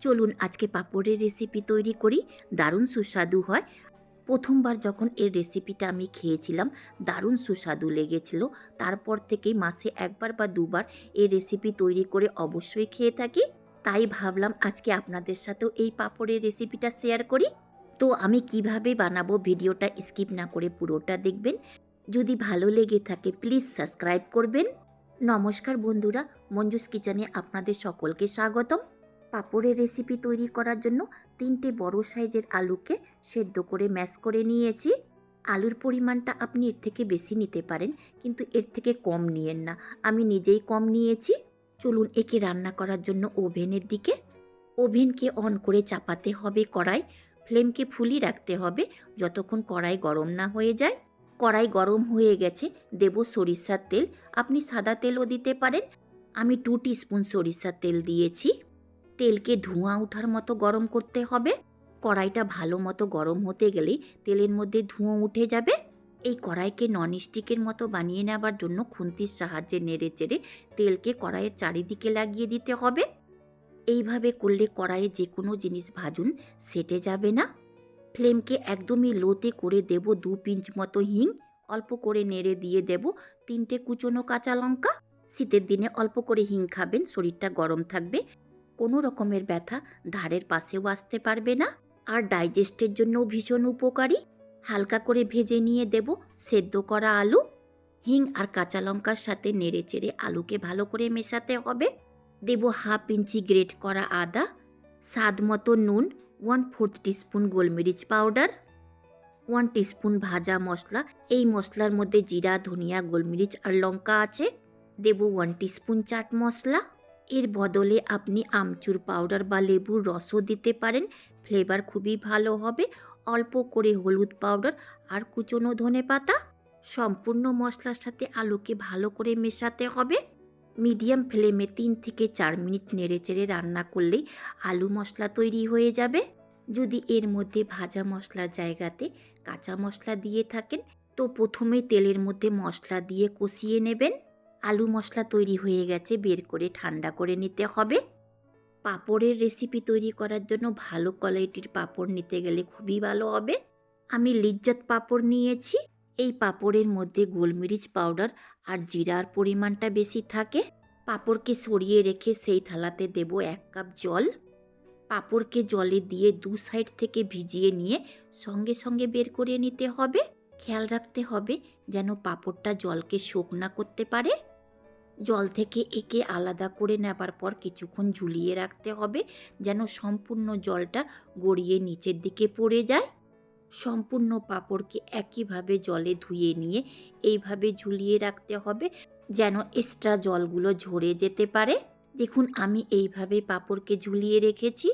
চলুন আজকে পাঁপড়ের রেসিপি তৈরি করি। দারুণ সুস্বাদু হয়। প্রথমবার যখন এর রেসিপিটা আমি খেয়েছিলাম, দারুণ সুস্বাদু লেগেছিল। তারপর থেকেই মাসে একবার বা দুবার এই রেসিপি তৈরি করে অবশ্যই খেয়ে থাকি। তাই ভাবলাম আজকে আপনাদের সাথেও এই পাঁপড়ের রেসিপিটা শেয়ার করি। তো আমি কীভাবে বানাবো ভিডিওটা স্কিপ না করে পুরোটা দেখবেন। যদি ভালো লেগে থাকে প্লিজ সাবস্ক্রাইব করবেন। নমস্কার বন্ধুরা, মঞ্জুস কিচেনে আপনাদের সকলকে স্বাগতম। পাঁপড়ের রেসিপি তৈরি করার জন্য তিনটে বড় সাইজের আলুকে সেদ্ধ করে ম্যাশ করে নিয়েছি। আলুর পরিমাণটা আপনি এর থেকে বেশি নিতে পারেন, কিন্তু এর থেকে কম নিয়েন না। আমি নিজেই কম নিয়েছি। চলুন একে রান্না করার জন্য ওভেনের দিকে। ওভেনকে অন করে চাপাতে হবে কড়াই। ফ্লেমকে ফুলি রাখতে হবে যতক্ষণ কড়াই গরম না হয়ে যায়। কড়াই গরম হয়ে গেছে, দেব সরিষার তেল। আপনি সাদা তেলও দিতে পারেন। আমি টু স্পুন সরিষার তেল দিয়েছি। তেলকে ধোঁয়া ওঠার মতো গরম করতে হবে। কড়াইটা ভালো মতো গরম হতে গেলেই তেলের মধ্যে ধোঁয়া উঠে যাবে। এই কড়াইকে ননস্টিকের মতো বানিয়ে নেবার জন্য খুন্তির সাহায্যে নেড়ে চেড়ে তেলকে কড়াইয়ের চারিদিকে লাগিয়ে দিতে হবে। এইভাবে করলে কড়াইয়ে যে কোনো জিনিস ভাজুন, সেটে যাবে না। ফ্লেমকে একদমই লোতে করে দেব দু পিঞ্চ মতো হিং। অল্প করে নেড়ে দিয়ে দেব তিনটে কুচনো কাঁচা লঙ্কা। শীতের দিনে অল্প করে হিং খাবেন, শরীরটা গরম থাকবে। কোনো রকমের ব্যথা ধারের পাশেও আসতে পারবে না। আর ডাইজেস্টের জন্যও ভীষণ উপকারী। হালকা করে ভেজে নিয়ে দেব সেদ্ধ করা আলু। হিং আর কাঁচা লঙ্কার সাথে নেড়ে চেড়ে আলুকে ভালো করে মেশাতে হবে। দেব হাফ ইঞ্চি গ্রেট করা আদা, স্বাদ মতো নুন, ওয়ান ফোর্থ টিস্পুন গোলমরিচ পাউডার, ওয়ান টিস্পুন ভাজা মশলা। এই মশলার মধ্যে জিরা, ধনিয়া, গোলমরিচ আর লঙ্কা আছে। দেব ওয়ান টিস্পুন চাট মশলা। এর বদলে আপনি আমচুর পাউডার বা লেবুর রসও দিতে পারেন। ফ্লেভার খুবই ভালো হবে। অল্প করে হলুদ পাউডার আর কুচনো ধনে পাতা। সম্পূর্ণ মশলার সাথে আলুকে ভালো করে মেশাতে হবে। মিডিয়াম ফ্লেমে তিন থেকে চার মিনিট নেড়েচেড়ে রান্না করলেই আলু মশলা তৈরি হয়ে যাবে। যদি এর মধ্যে ভাজা মশলার জায়গাতে কাঁচা মশলা দিয়ে থাকেন, তো প্রথমে তেলের মধ্যে মশলা দিয়ে কষিয়ে নেবেন। আলু মশলা তৈরি হয়ে গেছে, বের করে ঠান্ডা করে নিতে হবে। পাঁপড়ের রেসিপি তৈরি করার জন্য ভালো কোয়ালিটির পাঁপড় নিতে গেলে খুবই ভালো হবে। আমি লিজ্জাত পাঁপড় নিয়েছি, এই পাঁপড়ের মধ্যে গোলমরিচ পাউডার আর জিরার পরিমাণটা বেশি থাকে। পাঁপড়কে সরিয়ে রেখে সেই থালাতে দেব এক কাপ জল। পাঁপড়কে জলে দিয়ে দু সাইড থেকে ভিজিয়ে নিয়ে সঙ্গে সঙ্গে বের করে নিতে হবে। খেয়াল রাখতে হবে যেন পাঁপড়টা জলকে শোক না করতে পারে। জল থেকে একে আলাদা করে নেবার পর কিছুক্ষণ ঝুলিয়ে রাখতে হবে যেন সম্পূর্ণ জলটা গড়িয়ে নিচের দিকে পড়ে যায়। সম্পূর্ণ পাঁপড়কে একইভাবে জলে ধুয়ে নিয়ে এইভাবে ঝুলিয়ে রাখতে হবে যেন এক্সট্রা জলগুলো ঝরে যেতে পারে। দেখুন, আমি এইভাবে পাঁপড়কে ঝুলিয়ে রেখেছি।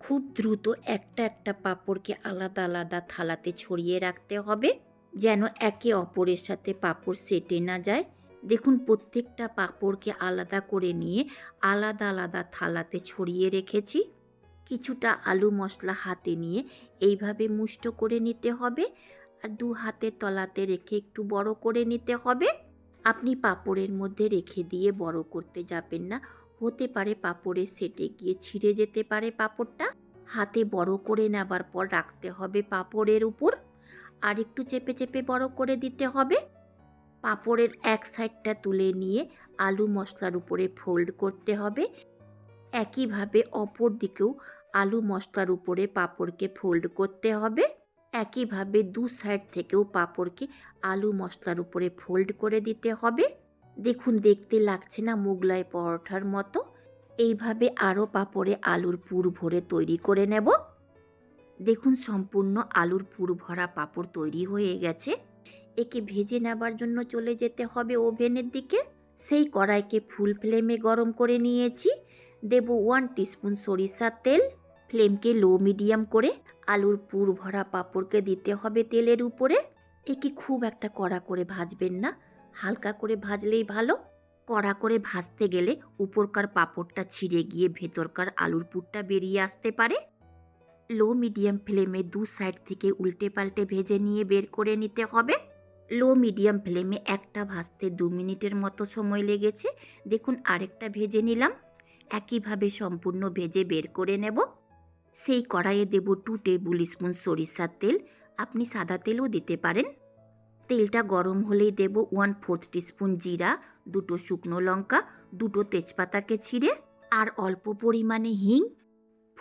খুব দ্রুত একটা একটা পাঁপড়কে আলাদা আলাদা থালাতে ছড়িয়ে রাখতে হবে যেন একে অপরের সাথে পাঁপড় সেটে না যায়। দেখুন, প্রত্যেকটা পাঁপড়কে আলাদা করে নিয়ে আলাদা আলাদা থালাতে ছড়িয়ে রেখেছি। কিছুটা আলু মশলা হাতে নিয়ে এইভাবে মুষ্ট করে নিতে হবে আর দু হাতের তলাতে রেখে একটু বড় করে নিতে হবে। আপনি পাপড়ের মধ্যে রেখে দিয়ে বড় করতে যাবেন না। হতে পারে পাপড়ে সেটে গিয়ে ছিঁড়ে যেতে পারে পাপড়টা। হাতে বড় করে নেবার পর রাখতে হবে পাপড়ের উপর। আর একটু চেপে চেপে বড় করে দিতে হবে। পাঁপড়ের এক সাইডটা তুলে নিয়ে আলু মশলার উপরে ফোল্ড করতে হবে। একইভাবে অপর দিকেও আলু মশলার উপরে পাপড়কে ফোল্ড করতে হবে। একইভাবে দু সাইড থেকেও পাপড়কে আলু মশলার উপরে ফোল্ড করে দিতে হবে। দেখুন, দেখতে লাগছে না মোগলাই পরোঠার মতো। এইভাবে আরও পাপড়ে আলুর পুর ভরে তৈরি করে নেব। দেখুন, সম্পূর্ণ আলুর পুর ভরা পাপড় তৈরি হয়ে গেছে। একে ভেজে নেবার জন্য চলে যেতে হবে ওভেনের দিকে। সেই কড়াইকে ফুল ফ্লেমে গরম করে নিয়েছি। দেব ওয়ান টিস্পুন সরিষার তেল, ফ্লেমকে লো মিডিয়াম করে আলুর পুর ভরা পাঁপড়কে দিতে হবে তেলের উপরে। একে খুব একটা কড়া করে ভাজবেন না, হালকা করে ভাজলেই ভালো। কড়া করে ভাজতে গেলে উপরকার পাঁপড়টা ছিঁড়ে গিয়ে ভেতরকার আলুর পুরটা বেরিয়ে আসতে পারে। লো মিডিয়াম ফ্লেমে দু সাইড থেকে উল্টে পাল্টে ভেজে নিয়ে বের করে নিতে হবে। লো মিডিয়াম ফ্লেমে একটা ভাজতে দু মিনিটের মতো সময় লেগেছে। দেখুন আরেকটা ভেজে নিলাম। একইভাবে সম্পূর্ণ ভেজে বের করে নেব। সেই কড়াইয়ে দেব টু টেবিল স্পুন সরিষার তেল। আপনি সাদা তেলও দিতে পারেন। তেলটা গরম হলেই দেব ওয়ান ফোর্থ টিস্পুন জিরা, দুটো শুকনো লঙ্কা, দুটো তেজপাতাকে ছিঁড়ে, আর অল্প পরিমাণে হিং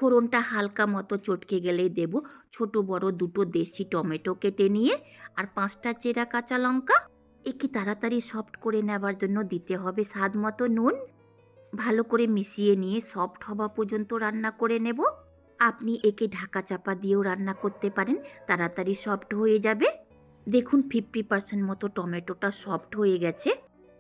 ফোড়নটা হালকা মতো চটকে গেলেই দেব। ছোট, বড় দুটো দেশি টমেটো কেটে নিয়ে আর পাঁচটা চেরা কাঁচা লঙ্কা। একে তাড়াতাড়ি সফট করে নেবার জন্য দিতে হবে স্বাদ মতো নুন। ভালো করে মিশিয়ে নিয়ে সফট হওয়া পর্যন্ত রান্না করে নেব। আপনি একে ঢাকা চাপা দিয়েও রান্না করতে পারেন। তাড়াতাড়ি সফট হয়ে যাবে। দেখুন ফিফটি পার্সেন্ট মতো টমেটোটা সফট হয়ে গেছে।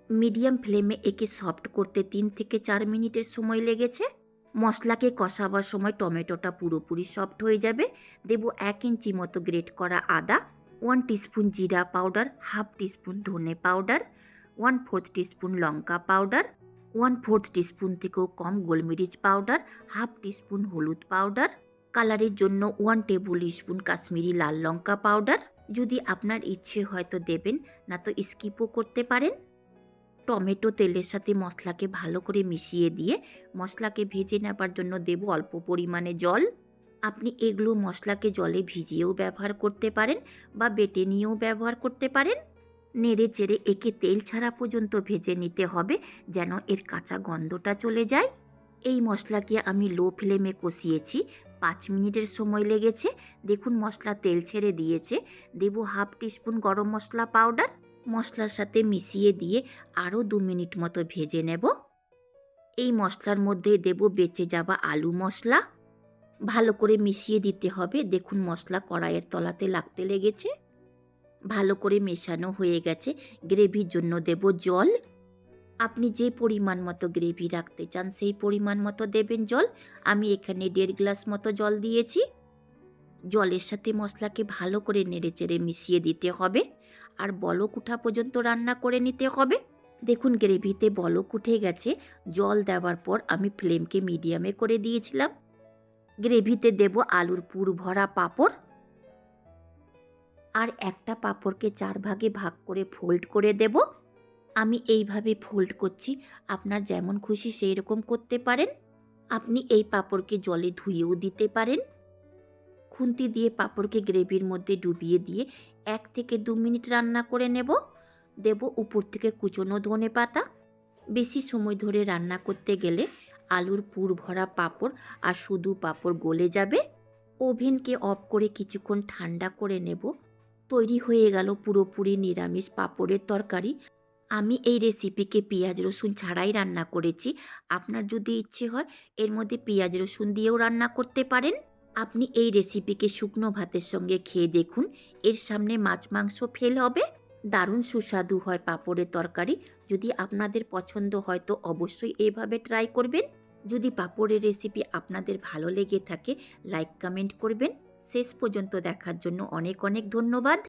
মিডিয়াম ফ্লেমে একে সফট করতে তিন থেকে চার মিনিটের সময় লেগেছে। মশলাকে কষাবার সময় টমেটোটা পুরোপুরি সফট হয়ে যাবে। দেব এক ইঞ্চি মতো গ্রেট করা আদা, ওয়ান টিস্পুন জিরা পাউডার, হাফ টিস্পুন ধনে পাউডার, ওয়ান ফোর্থ টিস্পুন লঙ্কা পাউডার, ওয়ান ফোর্থ টিস্পুন থেকেও কম গোলমরিচ পাউডার, হাফ টিস্পুন হলুদ পাউডার, কালারের জন্য ওয়ান টেবিল স্পুন কাশ্মীরি লাল লঙ্কা পাউডার। যদি আপনার ইচ্ছে হয়তো দেবেন, না তো স্কিপও করতে পারেন। টমেটো তেলের সাথে মশলাকে ভালো করে মিশিয়ে দিয়ে মশলাকে ভেজে নেবার জন্য দেব অল্প পরিমাণে জল। আপনি এগুলো মশলাকে জলে ভিজিয়েও ব্যবহার করতে পারেন বা বেটে নিয়েও ব্যবহার করতে পারেন। নেড়ে চেড়ে একে তেল ছাড়া পর্যন্ত ভেজে নিতে হবে যেন এর কাঁচা গন্ধটা চলে যায়। এই মশলাকে আমি লো ফ্লেমে কষিয়েছি, পাঁচ মিনিটের সময় লেগেছে। দেখুন মশলা তেল ছেড়ে দিয়েছে। দেব হাফ টিস্পুন গরম মশলা পাউডার। মশলার সাথে মিশিয়ে দিয়ে আরও দু মিনিট মতো ভেজে নেব। এই মশলার মধ্যে দেব বেঁচে যাওয়া আলু মশলা। ভালো করে মিশিয়ে দিতে হবে। দেখুন মশলা কড়াইয়ের তলাতে লাগতে লেগেছে। ভালো করে মেশানো হয়ে গেছে। গ্রেভির জন্য দেব জল। আপনি যে পরিমাণ মতো গ্রেভি রাখতে চান সেই পরিমাণ মতো দেবেন জল। আমি এখানে দেড় গ্লাস মতো জল দিয়েছি। জলের সাথে মশলাকে ভালো করে নেড়েচেড়ে মিশিয়ে দিতে হবে আর বলক উঠা পর্যন্ত রান্না করে নিতে হবে। দেখুন গ্রেভিতে বলক উঠে গেছে, জল দেওয়ার পর আমি ফ্লেমকে মিডিয়ামে করে দিয়েছিলাম। গ্রেভিতে দেব আলুর পুর ভরা পাঁপড়। আর একটা পাঁপড়কে চার ভাগে ভাগ করে ফোল্ড করে দেব। আমি এইভাবে ফোল্ড করছি, আপনার যেমন খুশি সেই রকম করতে পারেন। আপনি এই পাঁপড়কে জলে ধুয়েও দিতে পারেন। খুন্তি দিয়ে পাঁপড়কে গ্রেভির মধ্যে ডুবিয়ে দিয়ে এক থেকে দু মিনিট রান্না করে নেব। দেব উপর থেকে কুচনো ধনে পাতা। বেশি সময় ধরে রান্না করতে গেলে আলুর পুর ভরা পাঁপড় আর শুধু পাঁপড় গলে যাবে। ওভেনকে অফ করে কিছুক্ষণ ঠান্ডা করে নেব। তৈরি হয়ে গেল পুরোপুরি নিরামিষ পাঁপড়ের তরকারি। আমি এই রেসিপিকে পেঁয়াজ, রসুন ছাড়াই রান্না করেছি। আপনার যদি ইচ্ছে হয়, এর মধ্যে পেঁয়াজ, রসুন দিয়েও রান্না করতে পারেন। আপনি এই রেসিপিকে শুকনো ভাতের সঙ্গে খেয়ে দেখুন, এর সামনে মাছ মাংস ফেল হবে। দারুণ সুস্বাদু হয় পাপড়ের তরকারি। যদি আপনাদের পছন্দ হয় তো অবশ্যই এভাবে ট্রাই করবেন। যদি পাঁপড়ের রেসিপি আপনাদের ভালো লেগে থাকে লাইক কমেন্ট করবেন। শেষ পর্যন্ত দেখার জন্য অনেক অনেক ধন্যবাদ।